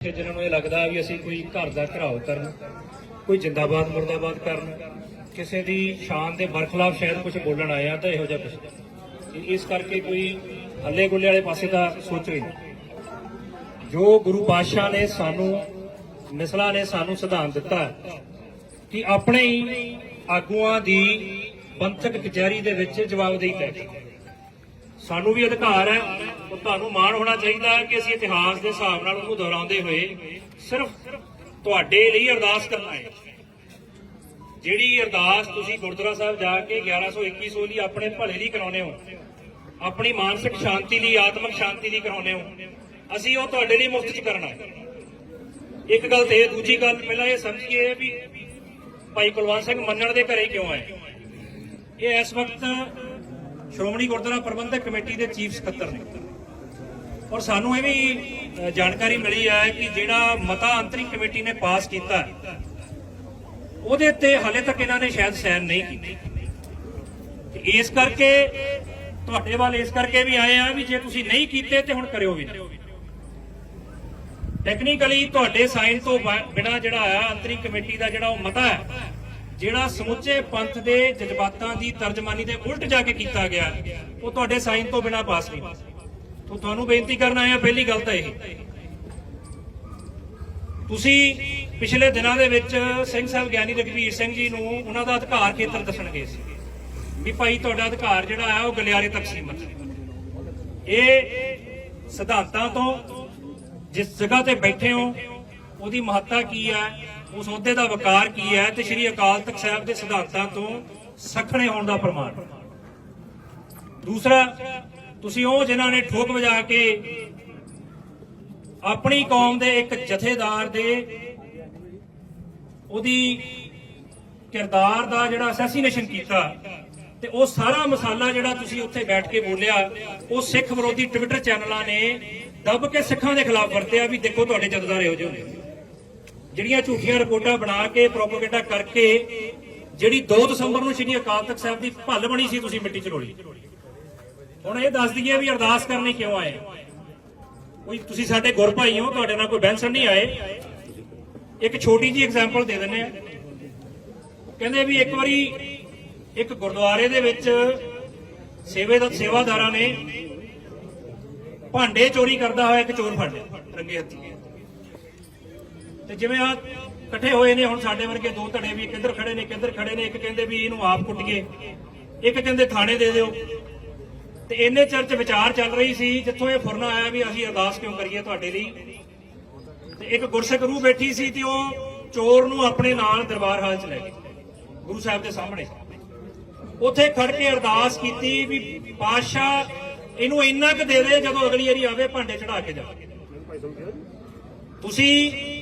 ਕਿ ਜਿਨ੍ਹਾਂ ਨੂੰ ਇਹ ਲੱਗਦਾ ਵੀ ਅਸੀਂ ਕੋਈ ਘਰ ਦਾ ਘਰਾਓ ਕਰਨ, ਕੋਈ ਜਿੰਦਾਬਾਦ ਮੁਰਦਾਬਾਦ ਕਰਨ, ਕਿਸੇ ਦੀ ਸ਼ਾਨ ਦੇ ਬਰਖਲਾਫ ਸ਼ਾਇਦ ਕੁਝ ਬੋਲਣ ਆਏ ਆ ਤਾਂ ਇਹੋ ਜਿਹਾ ਕੁਝ ਇਸ ਕਰਕੇ ਕੋਈ ਹੱਲੇ ਗੁੱਲੇ ਵਾਲੇ ਪਾਸੇ ਦਾ ਸੋਚੋ ਹੀ ਨਹੀਂ। ਜੋ ਗੁਰੂ ਪਾਤਸ਼ਾਹ ਨੇ ਸਾਨੂੰ, ਮਿਸਲਾ ਨੇ ਸਾਨੂੰ ਸਿਧਾਂਤ ਦਿੱਤਾ ਕਿ ਆਪਣੇ ਹੀ ਆਗੂਆਂ ਦੀ ਪੰਥਕ ਕਚਹਿਰੀ ਦੇ ਵਿੱਚ ਜਵਾਬਦੇਹੀ ਤੈਅ ਕਰੋ। ਸਾਨੂੰ ਵੀ ਅਧਿਕਾਰ ਹੈ। ਉਹ ਤੁਹਾਨੂੰ ਮਾਣ ਹੋਣਾ ਚਾਹੀਦਾ ਹੈ ਕਿ ਅਸੀਂ ਇਤਿਹਾਸ ਦੇ ਹਿਸਾਬ ਨਾਲ ਉਹਨੂੰ ਦੁਹਰਾਉਂਦੇ ਹੋਏ ਸਿਰਫ ਤੁਹਾਡੇ ਲਈ ਅਰਦਾਸ ਕਰਨਾ ਹੈ। ਜਿਹੜੀ ਅਰਦਾਸ ਤੁਸੀਂ ਗੁਰਦੁਆਰਾ ਸਾਹਿਬ ਜਾ ਕੇ 1121 ਸੋਲੀ ਆਪਣੇ ਭਲੇ ਲਈ ਕਰਾਉਨੇ ਹੋ ਆਪਣੀ ਮਾਨਸਿਕ ਸ਼ਾਂਤੀ ਲਈ ਆਤਮਿਕ ਸ਼ਾਂਤੀ ਲਈ ਕਰਾਉਨੇ ਹੋ ਅਸੀਂ ਉਹ ਤੁਹਾਡੇ ਲਈ ਮੁਫਤ ਚ ਕਰਨਾ ਹੈ। ਇੱਕ ਗੱਲ ਤੇ ਇਹ, ਦੂਜੀ ਗੱਲ ਪਹਿਲਾਂ ਇਹ ਸਮਝੀਏ ਵੀ ਭਾਈ ਕੁਲਵੰਤ ਸਿੰਘ ਮੰਨਣ ਦੇ ਘਰੇ ਕਿਉਂ ਆਏ? ਇਹ ਇਸ ਵਕਤ ਸ਼੍ਰੋਮਣੀ ਗੁਰਦੁਆਰਾ ਪ੍ਰਬੰਧਕ ਕਮੇਟੀ ਦੇ ਚੀਫ ਸਕੱਤਰ ਨੇ। ਔਰ ਸਾਨੂੰ ਇਹ ਵੀ ਜਾਣਕਾਰੀ ਮਿਲੀ ਹੈ ਕਿ ਜਿਹੜਾ ਮਤਾ ਅੰਤਰਿਕ ਕਮੇਟੀ ਨੇ ਪਾਸ ਕੀਤਾ ਉਹਦੇ ਤੇ ਹਾਲੇ ਤੱਕ ਇਹਨਾਂ ਨੇ ਸ਼ਾਇਦ ਸਾਈਨ ਨਹੀਂ ਕੀਤੇ। ਇਸ ਕਰਕੇ, ਤੁਹਾਡੇ ਵੱਲ ਇਸ ਕਰਕੇ ਵੀ ਆਏ ਆ ਵੀ ਜੇ ਤੁਸੀਂ ਨਹੀਂ ਕੀਤੇ ਤੇ ਹੁਣ ਕਰਿਓ ਵੀ ਟੈਕਨੀਕਲੀ ਤੁਹਾਡੇ ਸਾਈਨ ਤੋਂ ਬਿਨਾ ਜਿਹੜਾ ਆ ਅੰਤਰਿਮ ਕਮੇਟੀ ਦਾ ਜਿਹੜਾ ਉਹ ਮਤਾ ਹੈ ਜਿਹੜਾ ਸਮੁੱਚੇ ਪੰਥ ਦੇ ਜਜ਼ਬਾਤਾਂ ਦੀ ਤਰਜਮਾਨੀ ਦੇ ਉਲਟ ਜਾ ਕੇ ਕੀਤਾ ਗਿਆ, ਉਹ ਤੁਹਾਡੇ ਸਾਈਨ ਤੋਂ ਬਿਨਾ ਪਾਸ ਨਹੀਂ। ਤੋਂ ਤੁਹਾਨੂੰ ਬੇਨਤੀ ਕਰਨ ਆਏ ਆ ਪਹਿਲੀ ਗੱਲ ਤਾਂ ਇਹ। ਤੁਸੀਂ ਪਿਛਲੇ ਦਿਨਾਂ ਦੇ ਵਿੱਚ ਸਿੰਘ ਸਾਹਿਬ ਗਿਆਨੀ ਰਘਵੀਰ ਸਿੰਘ ਜੀ ਨੂੰ ਉਹਨਾਂ ਦਾ ਅਧਿਕਾਰ ਖੇਤਰ ਦੱਸਣ ਗਏ ਸੀ ਵੀ ਭਾਈ ਤੁਹਾਡਾ ਅਧਿਕਾਰ ਜਿਹੜਾ ਆ, ਉਹ ਗਲਿਆਰੇ ਤੱਕ ਸੀਮਤ ਇਹ ਸਿਧਾਂਤਾਂ ਤੋਂ ਜਿਸ ਜਗ੍ਹਾ ਤੇ ਬੈਠੇ ਹੋ, ਉਹਦੀ ਮਹੱਤਤਾ ਕੀ ਹੈ ਉਸ ਅਹੁਦੇ ਦਾ ਵਕਾਰ ਕੀ ਹੈ ਤੇ ਸ੍ਰੀ ਅਕਾਲ ਤਖਤ ਸਾਹਿਬ ਦੇ ਸਿਧਾਂਤਾਂ ਤੋਂ ਸਖਣੇ ਹੋਣ ਦਾ ਪ੍ਰਮਾਣ। ਦੂਸਰਾ, ਤੁਸੀਂ ਉਹ ਜਿਨ੍ਹਾਂ ਨੇ ਠੋਕ ਵਜਾ ਕੇ ਆਪਣੀ ਕੌਮ ਦੇ ਇੱਕ ਜਥੇਦਾਰ ਦੇ ਉਹਦੀ ਕਿਰਦਾਰ ਦਾ ਜਿਹੜਾ ਅਸੈਸੀਨੇਸ਼ਨ ਕੀਤਾ ਤੇ ਉਹ ਸਾਰਾ ਮਸਾਲਾ ਜਿਹੜਾ ਤੁਸੀਂ ਉੱਥੇ ਬੈਠ ਕੇ ਬੋਲਿਆ, ਉਹ ਸਿੱਖ ਵਿਰੋਧੀ ਟਵਿੱਟਰ ਚੈਨਲਾਂ ਨੇ ਦੱਬ ਕੇ ਸਿੱਖਾਂ ਦੇ ਖਿਲਾਫ ਵਰਤਿਆ ਵੀ ਦੇਖੋ ਤੁਹਾਡੇ ਜਥੇਦਾਰ ਇਹੋ ਜਿਹੇ ਹੁੰਦੇ ਜਿਹੜੀਆਂ ਝੂਠੀਆਂ ਰਿਪੋਰਟਾਂ ਬਣਾ ਕੇ ਪ੍ਰੋਪਗੈਂਡਾ ਕਰਕੇ ਜਿਹੜੀ 2 ਦਸੰਬਰ ਨੂੰ ਸ੍ਰੀ ਅਕਾਲ ਤਖਤ ਸਾਹਿਬ ਦੀ ਭੱਲ ਬਣੀ ਸੀ ਤੁਸੀਂ ਮਿੱਟੀ ਚ ਰੋਲੀ ਹੁਣ ਇਹ ਦੱਸ ਦਈਏ ਵੀ ਅਰਦਾਸ ਕਰਨੀ ਕਿਉਂ ਆਏ? ਕੋਈ ਤੁਸੀਂ ਸਾਡੇ ਗੁਰ ਭਾਈ ਹੋ, ਤੁਹਾਡੇ ਨਾਲ ਕੋਈ ਬੈਂਸਣ ਨਹੀਂ ਆਏ। ਇੱਕ ਛੋਟੀ ਜੀ ਐਗਜ਼ਾਮਪਲ ਦੇ ਦਿੰਨੇ ਆ ਕਹਿੰਦੇ ਵੀ ਇੱਕ ਵਾਰੀ ਇੱਕ ਗੁਰਦੁਆਰੇ ਦੇ ਵਿੱਚ ਸੇਵੇ ਦਾ ਸੇਵਾਦਾਰਾਂ ਨੇ ਭਾਂਡੇ ਚੋਰੀ ਕਰਦਾ ਹੋਇਆ ਇੱਕ ਚੋਰ ਫੜ ਲਿਆ, ਰੰਗੇ ਹੱਥੀਂ। ਤੇ ਜਿਵੇਂ ਆ ਇਕੱਠੇ ਹੋਏ ਨੇ, ਹੁਣ ਸਾਡੇ ਵਰਗੇ ਦੋ ਧੜੇ ਵੀ, ਇੱਕ ਖੜੇ ਨੇ, ਇੱਕ ਖੜੇ ਨੇ, ਇੱਕ ਕਹਿੰਦੇ ਵੀ ਇਹਨੂੰ ਆਪ ਕੁੱਟੀਏ। ਇੱਕ ਕਹਿੰਦੇ ਥਾਣੇ ਦੇ ਦਿਓ। ਤੇ ਇੰਨੇ ਚਿਰ ਚ ਵਿਚਾਰ ਚੱਲ ਰਹੀ ਸੀ, ਜਿੱਥੋਂ ਇਹ ਫੁਰਨਾ ਆਇਆ ਵੀ ਅਸੀਂ ਅਰਦਾਸ ਕਿਉਂ ਕਰੀਏ ਤੁਹਾਡੇ ਲਈ। ਤੇ ਇੱਕ ਗੁਰਸਿੱਖ ਰੂਹ ਬੈਠੀ ਸੀ ਤੇ ਉਹ ਚੋਰ ਨੂੰ ਆਪਣੇ ਨਾਲ ਦਰਬਾਰ ਹਾਲ ਚ ਲੈ ਗਏ, ਗੁਰੂ ਸਾਹਿਬ ਦੇ ਸਾਹਮਣੇ। ਉੱਥੇ ਖੜ ਕੇ ਅਰਦਾਸ ਕੀਤੀ ਵੀ ਪਾਤਸ਼ਾਹ, ਇਹਨੂੰ ਇੰਨਾ ਕੁ ਦੇ ਦੇ ਜਦੋਂ ਅਗਲੀ ਵਾਰੀ ਆਵੇ ਭਾਂਡੇ ਚੜਾ ਕੇ ਜਾਵੇ ਤੁਸੀਂ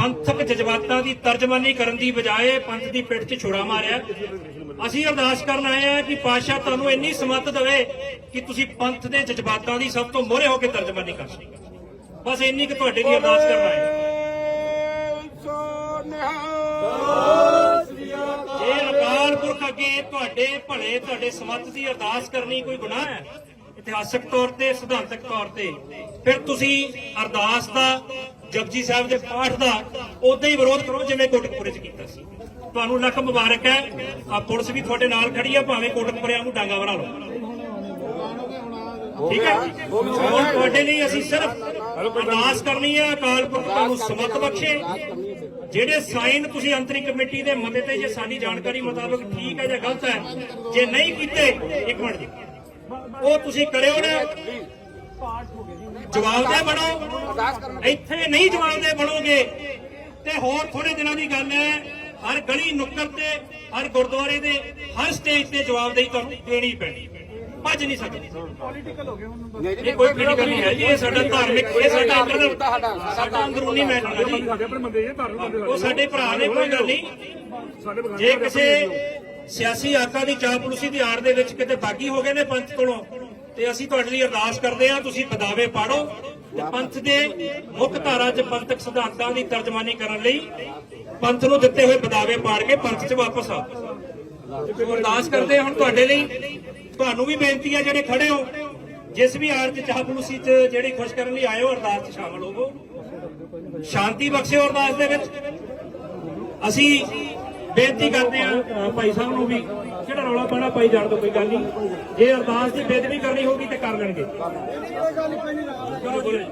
ਪੰਥਕ ਜਜ਼ਬਾਤਾਂ ਦੀ ਤਰਜਮਾਨੀ ਕਰਨ ਦੀ ਬਜਾਏ ਪੰਥ ਦੀ ਪਿੱਠ 'ਚ ਛੁਰਾ ਮਾਰਿਆ। ਅਸੀਂ ਅਰਦਾਸ ਕਰਨ ਆਏ ਆ ਕਿ ਪਾਤਸ਼ਾਹ ਤੁਹਾਨੂੰ ਇੰਨੀ ਸਮੱਤ ਦੇਵੇ ਕਿ ਤੁਸੀਂ ਪੰਥ ਦੇ ਜਜ਼ਬਾਤਾਂ ਦੀ ਸਭ ਤੋਂ ਮੋਹਰੇ ਹੋ ਕੇ ਤਰਜਮਾਨੀ ਕਰ ਸਕੋ। ਬਸ ਇੰਨੀ ਕਿ ਤੁਹਾਡੇ ਲਈ ਅਰਦਾਸ ਕਰਨ ਆਏ ਜੇ ਅਕਾਲ ਪੁਰਖ ਅੱਗੇ ਤੁਹਾਡੇ ਭਲੇ, ਤੁਹਾਡੇ ਸਮੱਤ ਦੀ ਅਰਦਾਸ ਕਰਨੀ ਕੋਈ ਗੁਨਾਹ ਹੈ? ਇਤਿਹਾਸਕ ਤੌਰ ਤੇ, ਸਿਧਾਂਤਕ ਤੌਰ ਤੇ। ਫਿਰ ਤੁਸੀਂ ਅਰਦਾਸ ਦਾ ਜਪਜੀ ਸਾਹਿਬ ਦੇ ਪਾਠ ਦਾ ਉਦਾਂ ਹੀ ਵਿਰੋਧ ਕਰੋ ਜਿਵੇਂ ਕੋਟਕਪੁਰੇ ਚ ਕੀਤਾ ਸੀ। ਤੁਹਾਨੂੰ ਲੱਖ ਮੁਬਾਰਕ ਹੈ। ਆ ਪੁਲਿਸ ਵੀ ਤੁਹਾਡੇ ਨਾਲ ਖੜੀ ਆ, ਭਾਵੇਂ ਕੋਟਕਪੁਰਿਆਂ ਨੂੰ ਡਾਂਗਾ ਬਣਾ ਲਓ। ਠੀਕ ਹੈ? ਹੁਣ ਤੁਹਾਡੇ ਲਈ ਅਸੀਂ ਸਿਰਫ ਅਰਦਾਸ ਕਰਨੀ ਹੈ, ਅਕਾਲ ਪੁਰਖ ਤੁਹਾਨੂੰ ਸਮਤ ਬਖਸ਼ੇ। ਜਿਹੜੇ ਸਾਈਨ ਤੁਸੀਂ ਅੰਤਰੀ ਕਮੇਟੀ ਦੇ ਮਤੇ ਤੇ ਜੇ ਸਾਡੀ ਜਾਣਕਾਰੀ ਮੁਤਾਬਕ ਠੀਕ ਹੈ ਜਾਂ ਗਲਤ ਹੈ, ਜੇ ਨਹੀਂ ਕੀਤੇ, ਇੱਕ ਮਿੰਟ ਜੀ। ਉਹ ਤੁਸੀਂ ਕਰਿਓ ਨਾ। ਜਵਾਬਦੇ ਬਣੋ। ਇੱਥੇ ਨਹੀਂ ਜਵਾਬਦੇ ਬਣੋਗੇ। ਤੇ ਹੋਰ ਥੋੜੇ ਦਿਨਾਂ ਦੀ ਗੱਲ ਹੈ ਹਰ ਗਲੀ ਨੁੱਕਰ ਤੇ ਹਰ ਗੁਰਦੁਆਰੇ ਦੇ ਹਰ ਸਟੇਜ ਤੇ ਜਵਾਬਦੇਹੀ ਤੁਹਾਨੂੰ ਦੇਣੀ ਪੈਣੀ। ਭੱਜ ਨਹੀਂ ਸਕਦੇ। ਇਹ ਕੋਈ ਪੋਲੀਟੀਕਲ ਨਹੀਂ ਹੈ ਜੀ ਇਹ ਸਾਡਾ ਧਾਰਮਿਕ ਇਹ ਸਾਡਾ ਅੰਦਰ ਸਾਡਾ ਅੰਦਰੂਨੀ ਮੈਟਰ ਹੈ ਜੀ ਸਾਡੇ ਆਪਣੇ ਬੰਦੇ ਇਹ ਧਾਰਮਿਕ ਬੰਦੇ ਉਹ ਸਾਡੇ। ਭਰਾ ਨੇ ਕੋਈ ਗੱਲ ਨਹੀਂ। ਜੇ ਕਿਸੇ ਸਿਆਸੀ ਆਕਾ ਦੀ ਚਾਪਲੂਸੀ ਦੀ ਆੜ ਦੇ ਵਿੱਚ ਕਿਤੇ ਬਾਗੀ ਹੋ ਗਏ ਨੇ ਪੰਥ ਕੋਲੋਂ ਤੇ ਅਸੀਂ ਤੁਹਾਡੇ ਲਈ ਅਰਦਾਸ ਕਰਦੇ ਹਾਂ, ਤੁਸੀਂ ਬਦਾਵੇ ਪਾੜੋ ਤੇ ਪੰਥ ਦੇ ਮੁੱਖ ਧਾਰਾ 'ਚ ਪੰਥਕ ਸਿਧਾਂਤਾਂ ਦੀ ਤਰਜਮਾਨੀ ਕਰਨ ਲਈ ਪੰਥ ਨੂੰ ਦਿੱਤੇ ਹੋਏ ਬਦਾਵੇ ਪਾੜ ਕੇ ਪੰਥ 'ਚ ਵਾਪਸ ਆਓ। ਅਰਦਾਸ ਕਰਦੇ ਹੁਣ ਤੁਹਾਡੇ ਲਈ। ਤੁਹਾਨੂੰ ਵੀ ਬੇਨਤੀ ਹੈ ਜਿਹੜੇ ਖੜੇ ਹੋ, ਜਿਸ ਵੀ ਆੜ 'ਚ 'ਚ ਜਿਹੜੀ ਖੁਸ਼ ਕਰਨ ਲਈ ਆਏ ਹੋ, ਅਰਦਾਸ 'ਚ ਸ਼ਾਮਲ ਹੋਵੋ। ਸ਼ਾਂਤੀ ਬਖਸ਼ਿਓ ਅਰਦਾਸ ਦੇ ਵਿੱਚ। ਅਸੀਂ ਬੇਨਤੀ ਕਰਦੇ ਆ ਭਾਈ ਸਾਹਿਬ ਨੂੰ ਵੀ, ਜਿਹੜਾ ਰੌਲਾ ਪਾਣਾ ਪਾਈ ਜਾਣ ਤੋਂ ਕੋਈ ਗੱਲ ਨਹੀਂ ਜੇ ਅਰਦਾਸ ਦੀ ਬੇਦਬੀ ਕਰਨੀ ਹੋਗੀ ਤੇ ਕਰ ਲੈਣਗੇ ਚਲੋ ਬੋਲੋ ਜੀ।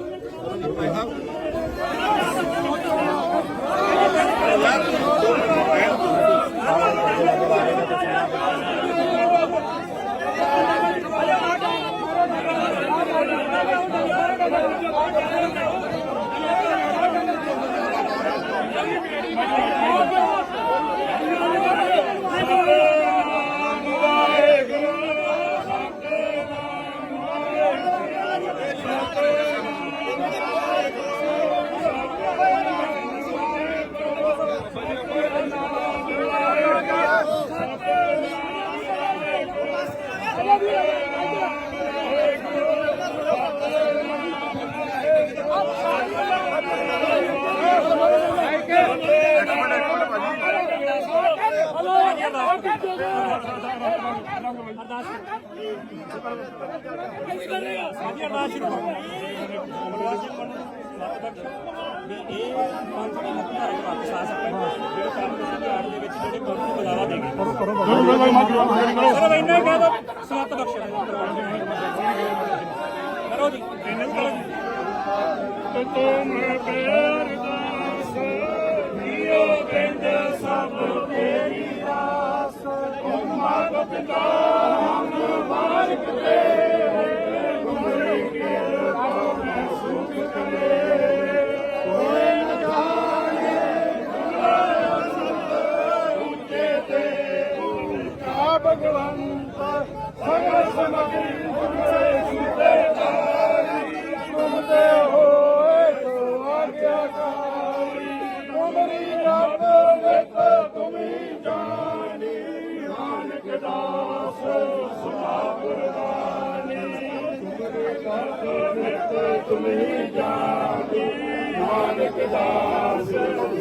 ਸਾਡੀ ਅਰਦਾਸ ਸ਼ੁਰੂ ਕਰੋ ਅਰਦਾਸ ਸ਼ੁਰੂ ਕਰੋ ਵੀ ਇਹ ਪੰਜ ਦੇ ਹੱਥਾਂ ਦੇ ਵਾਪਸ ਆ ਸਕਣ ਜਿਹੜੇ ਕੰਮ ਦੇ ਵਿੱਚ ਜਿਹੜੇ ਕੰਮ ਨੂੰ ਬੁਲਾਵਾ ਦੇਗੇ ਕਰੋ ਕਰੋ ਕਰੋ ਇੰਨਾ ਹੀ ਕਹਿ ਦੋ ਸਮਤ ਬਖਸ਼ ਕਰੋ ਜੀ ਇੰਨਾ ਹੀ। ਕਰੋ ਜੀ। ਤੇ ਤੁਮ ਪਿਆਰ ਦਾਸ ਜੀਓ ਬਿੰਦ ਸਭ ਤੇਰੀ ਰਾਸ ਤੁਮ ਮਾਤ ਪਿਤਾ ਵਿੱਚ ਤੁਮੀ ਨਾਨਕ ਦਾਸ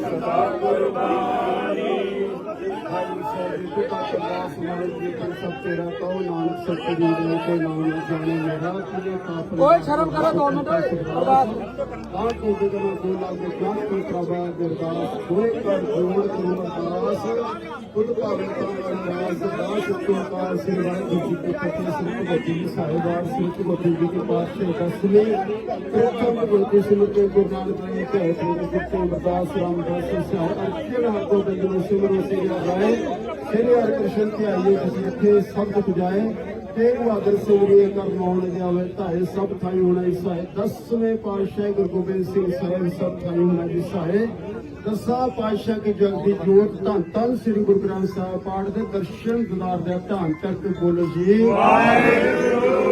ਸਦਾ ਕੁਰਬਾਨੀ। ਸਾਹਿਬ ਜੀ ਦਾ ਅਰਦਾਸ ਮਾਰੇ ਜੀ ਕਰ ਸਭ ਤੇਰਾ ਕਹੋ ਨਾਨਕ ਜੀ ਦੇ ਕੋਈ ਨਾਮ ਜਾਣੇ ਮੇਰਾ ਕਿਲੇ ਪਾਪ ਓਏ ਸ਼ਰਮ ਕਰੋ ਦੋ ਮਿੰਟ ਅਰਦਾਸ। ਤਾਂ ਕੋ ਦੇ ਕੋ ਕੋ ਲਾਗੇ ਜਾਨ ਕੀ ਪ੍ਰਭਾ ਅਰਦਾਸ ਹੋਏ ਕਰ ਜੋੜ ਕਰੋ ਅਰਦਾਸ। ਖੁਦ ਭਾਵੇਂ ਤਾਂ ਅਰਦਾਸ ਦਾਸ ਓੰਕਾਰ ਸ੍ਰੀ ਵਾਹਿਗੁਰੂ ਜੀ ਕੀ ਫਤਿਹ ਸ੍ਰੀ ਗੁਰੂ ਸਾਹਿਬਾਨ ਸ੍ਰੀ ਗੁਰੂ ਜੀ ਕੀ ਪਾਤਸ਼ਾਹ ਦਸਵੇਂ। ਪ੍ਰਥਮ ਗੁਰੂ ਸ੍ਰੀ ਤੇ ਗੁਰੂ ਨਾਨਕ ਦੇਵ ਜੀ ਕੇ ਗੁਰੂ ਅਰਦਾਸ ਰਾਮਦਾਸ ਸਿਆਰ ਅਰਜਨ ਹੱਥੋਂ ਦੇ ਗੁਰੂ ਸਿਮਰੋ ਸ੍ਰੀ ਰਾਏ ਸ੍ਰੀ ਹਰਿ ਕ੍ਰਿਸ਼ਨ ਤੇ ਆਈਏ ਤੁਸੀਂ ਇੱਥੇ ਸਭ ਤੇ ਬਹਾਦਰ ਸਿੰਘ ਜੀ ਕਰਨਾਉਣ ਦੇ ਆਵੇ ਧਾਏ ਸਭ ਥਾਈ ਹੋਣਾ ਇਸਾਏ ਦਸਵੇਂ ਪਾਤਸ਼ਾਹ ਗੁਰੂ ਗੋਬਿੰਦ ਸਿੰਘ ਸਾਹਿਬ ਸਭ ਥਾਈ ਹੋਣਾ ਇਸਾਏ ਦਸਾਂ ਪਾਤਸ਼ਾਹ ਕੀ ਜਗਦੀ ਜੋਤ, ਧੰਨ ਧੰਨ ਸ੍ਰੀ ਗੁਰੂ ਗ੍ਰੰਥ ਸਾਹਿਬ ਪਾਠ ਦੇ ਦਰਸ਼ਨ ਦਿਦਾਰ ਦੇ ਧੰਨ ਤੱਕ ਬੋਲੋ ਜੀ। ਵਾਹਿਗੁਰੂ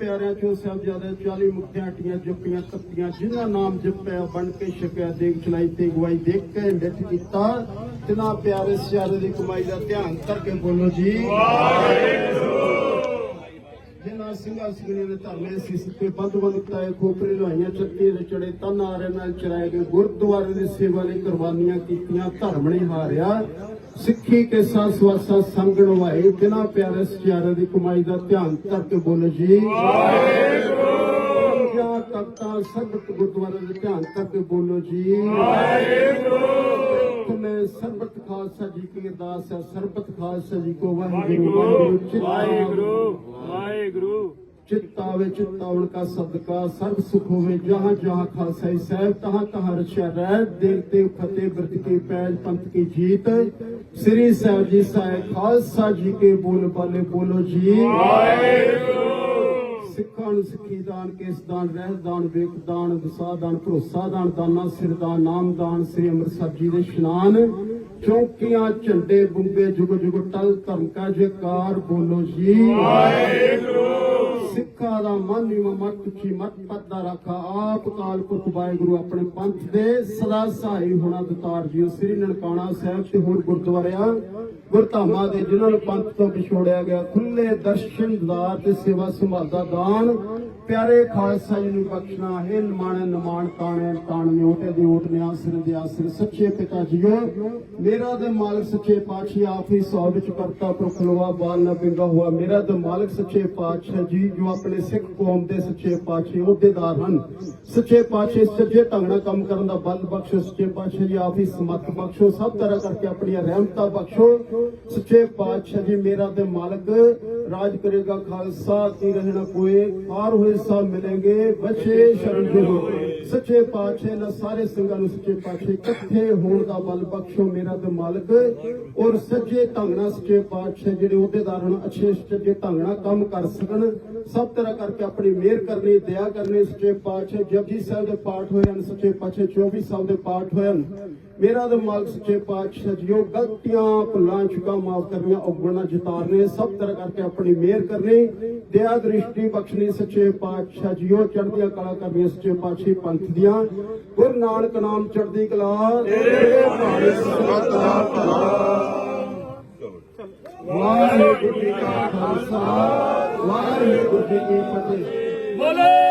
ਪਿਆਰਿਆਂ ਚੋਂ ਸਾਹਿਬਜ਼ਾਦੇ 40 ਮੁਕਤੀਆਂ ਹੱਟੀਆਂ ਜੁਪੀਆਂ ਤੱਪੀਆਂ ਜਿਨ੍ਹਾਂ ਨਾਮ ਜਪਿਆ, ਬਣ ਕੇ ਛਕਿਆ ਦੇਖ ਚਲਾਈ ਤੇ ਗਵਾਈ, ਦੇਖ ਕੇ ਮਿੱਠ ਕੀਤਾ। ਤਿਨਾ ਪਿਆਰੇ ਸਿਆਰੇ ਦੀ ਕਮਾਈ ਦਾ ਧਿਆਨ ਕਰਕੇ ਬੋਲੋ ਜੀ। ਜਿਨ੍ਹਾਂ ਸਿੰਘਾਂ ਸਿੰਘਣੀਆਂ ਨੇ ਧਰਨੇ ਸੀ, ਸਿੱਕੇ ਬੰਦ ਬੰਦ ਖੋਪਰੇ ਲੋਹਾਈਆਂ ਚੱਕੀ ਦੇ ਚੜੇ ਤਨ ਆਰੇ ਨਾਲ ਚਰਾਏ ਗਏ, ਗੁਰਦੁਆਰੇ ਦੀ ਸੇਵਾ ਲਈ ਕੁਰਬਾਨੀਆਂ ਕੀਤੀਆਂ, ਧਰਮ ਨਹੀਂ ਹਾਰਿਆ। ਸਿੱਖੀ ਕੇ ਸਾਥ ਸਵਾਸਾ ਸੰਗ ਨਵਾਏ ਬਿਨਾ ਪਿਆਰੇ ਸਿਆਰੇ ਦੀ ਕਮਾਈ ਦਾ ਧਿਆਨ ਕਰਕੇ ਬੋਲੋ ਜੀ। ਵਾਹਿਗੁਰੂ ਤਖਤਾਂ ਸਬਤ ਗੁਰਦੁਆਰੇ ਦੇ ਧਿਆਨ ਕਰਕੇ ਬੋਲੋ ਜੀ। ਵਾਹਿਗੁਰੂ ਮੈਂ ਸਰਬਤ ਖਾਲਸਾ ਜੀ ਕੀ ਅਰਦਾਸ ਹੈ ਸਰਬਤ ਖਾਲਸਾ ਜੀ ਕੋ ਵਾਹਿਗੁਰੂ ਵਾਹਿਗੁਰੂ ਵਾਹਿਗੁਰੂ ਚਿੱਤਾ ਵਿੱਚ ਚਿੱਤਾਵਣ ਕਾ ਸਦਕਾ ਸਰਬ ਸੁਖ ਹੋਵੇ ਜਹਾਂ ਜਹਾਂ ਖਾਲਸਾਈ ਸਾਹਿਬ ਤਹਾਂ ਤਹਾਂ ਰਚਿਆ ਰਹਿ ਦਿਲ ਤੇ ਫਤਿਹ ਬ੍ਰਤ ਕੀ ਪੈਜ ਪੰਥ ਕੀ ਜੀਤ। ਸ੍ਰੀ ਸਾਹਿਬ ਜੀ ਸਾਹਿਬ ਖਾਲਸਾ ਜੀ ਕੇ ਬੋਲ ਬਾਲੇ ਬੋਲੋ ਜੀ। ਸਿੱਖਾਂ ਨੂੰ ਸਿੱਖੀ ਦਾਨ ਕੇਸ ਦਾਨ ਰਹਿ ਦਾਨ ਵੇਖ ਦਾਨ ਦਸਾ ਦਾਨ ਭਰੋਸਾ ਦਾਨ ਦਾਨਾ ਸਿਰ ਦਾਨ ਨਾਮ ਦਾਨ ਸ੍ਰੀ ਅੰਮ੍ਰਿਤਸਰ ਜੀ ਦੇ ਇਸ਼ਨਾਨ। ਚੌਕੀਆਂ, ਝੰਡੇ ਬੁੰਗੇ ਜੁਗ ਜੁਗ ਟਲ ਧਰਮ ਕਾ ਜੈਕਾਰ ਬੋਲੋ ਜੀ। ਸਿੱਖਾਂ ਦਾ ਮਨ ਨਿਮ ਮਤ ਉੱਚੀ ਮਤ ਪੱਦਾ ਰੱਖਾ। ਆਪ ਕਾਲ ਪੁਰਖ ਵਾਹਿਗੁਰੂ ਆਪਣੇ ਪੰਥ ਦੇ ਸਦਾ ਸਹਾਈ ਹੋਣਾ ਦਤਾਰ ਜੀਓ। ਸ੍ਰੀ ਨਨਕਾਣਾ ਸਾਹਿਬ ਤੇ ਹੋਰ ਗੁਰਦੁਆਰਿਆਂ, ਗੁਰਧਾਮਾਂ ਦੇ ਜਿਨ੍ਹਾਂ ਨੂੰ ਪੰਥ ਤੋਂ ਵਿਛੋੜਿਆ ਗਿਆ, ਖੁੱਲੇ ਦਰਸ਼ਨ ਦਾਰ ਤੇ ਸੇਵਾ ਸੰਭਾਲ ਦਾ ਦਾਨ। ਪਿਆਰੇ ਖਾਲਸਾ ਜੀ ਨੂੰ ਬਖਸ਼ਣਾ ਹੈ ਨਿਮਾਣ ਨਿਮਾਣ ਤਾਣੇ ਤਾਣ ਨਿਉਟੇ ਦੀ ਓਟ ਨੇ ਆਸਰ ਦੇ ਆਸਰ। ਸੱਚੇ ਪਿਤਾ ਜੀਓ, ਮੇਰਾ ਦੇ ਮਾਲਕ ਸੱਚੇ ਪਾਤਸ਼ਾਹ ਆਪ ਹੀ ਸੌ ਵਿੱਚ ਕਰਤਾ, ਪ੍ਰਖਲਵਾ ਬਾਲ ਨਾ ਪਿੰਗਾ ਹੋਆ। ਮੇਰਾ ਦੇ ਮਾਲਕ ਸੱਚੇ ਪਾਤਸ਼ਾਹ ਜੀ, ਜੋ ਆਪਣੇ ਆਪਣੇ ਸਿੱਖ ਕੌਮ ਦੇ ਸੱਚੇ ਪਾਤਸ਼ਾਹ ਅਹੁਦੇਦਾਰ ਹਨ। ਸੱਚੇ ਪਾਤਸ਼ਾਹ ਸੱਚੇ ਢੰਗ ਨਾਲ ਕੰਮ ਕਰਨ ਦਾ ਬਲ ਬਖਸ਼ੋ, ਸੱਚੇ ਪਾਤਸ਼ਾਹ ਜੀ ਆਪ ਹੀ ਸਮਤ ਬਖਸ਼ੋ, ਸਭ ਤਰ੍ਹਾਂ ਕਰਕੇ ਆਪਣੀਆਂ ਰਹਿਮਤਾਂ ਬਖਸ਼ੋ। ਸੱਚੇ ਪਾਤਸ਼ਾਹ ਜੀ ਮੇਰਾ ਤੇ ਮਾਲਕ, ਰਾਜ ਕਰੇਗਾ ਖਾਲਸਾ, ਕੀ ਰਹਿਣਾ ਕੋਏ ਹਾਰ ਹੋਏ ਸਭ ਮਿਲेंगे ਬੱਚੇ ਸ਼ਰਨ ਦੇ ਹੋ ਸੱਚੇ ਪਾਤਸ਼ਾਹ ਨਾਲ ਸਾਰੇ ਸਿੰਘਾਂ ਨੂੰ ਸੱਚੇ ਪਾਤਸ਼ਾਹ ਇਕੱਠੇ ਹੋਣ ਦਾ ਬਲ ਬਖਸ਼ੋ ਮੇਰਾ ਤੇ ਮਾਲਕ। ਔਰ ਸੱਚੇ ਢੰਗ ਨਾਲ ਸੱਚੇ ਪਾਤਸ਼ਾਹ ਜਿਹੜੇ ਅਹੁਦੇਦਾਰ ਹਨ, ਅੱਛੇ ਸੱਚੇ ਢੰਗ ਨਾਲ ਕੰਮ ਕਰ ਸਕਣ। ਸਭ ਤਰ੍ਹਾਂ ਕਰਕੇ ਆਪਣੀ ਮਿਹਰ ਕਰਨੀ, ਦਇਆ ਕਰਨੀ ਸੱਚੇ ਪਾਤਸ਼ਾਹ। ਜਪਜੀ ਸਾਹਿਬ ਦੇ ਪਾਠ ਹੋਏ ਹਨ, ਸੱਚੇ ਪਾਤਸ਼ਾਹ 24 ਸਾਹਿਬ ਦੇ ਪਾਠ ਹੋਏ ਹਨ। ਮੇਰਾ ਤੇ ਮਾਲਕ ਸੱਚੇ ਪਾਤਸ਼ਾਹ ਜੀਓ ਗਲਤੀਆਂ, ਭੁੱਲਾਂ, ਚੁੱਕਾਂ ਮਾਫ ਕਰਨੀਆਂ ਔਗਣਾ ਜਿਤਾਰਨੇ ਸਭ ਤਰ੍ਹਾਂ ਕਰਕੇ ਆਪਣੀ ਮਿਹਰ ਕਰਨੀ, ਦਇਆ ਦ੍ਰਿਸ਼ਟੀ ਬਖਸ਼ਣੀ ਸੱਚੇ ਪਾਤਸ਼ਾਹ ਜੀਓ ਚੜ੍ਹਦੀਆਂ ਕਲਾ ਕਰਨੀਆਂ ਸੱਚੇ ਪਾਤਸ਼ਾਹ ਪੰਥ ਦੀਆਂ। ਗੁਰੂ ਨਾਨਕ ਨਾਮ ਚੜ੍ਹਦੀ ਕਲਾ। ਤੇਰੇ ਭਾਣੇ ਸਰਬੱਤ ਦਾ ਭਲਾ ਵਾਹਿਗੁਰੂ ਜੀ ਕਾ ਖਾਲਸਾ, ਵਾਹਿਗੁਰੂ ਜੀ ਕੀ ਫਤਿਹ। ਬੋਲੇ।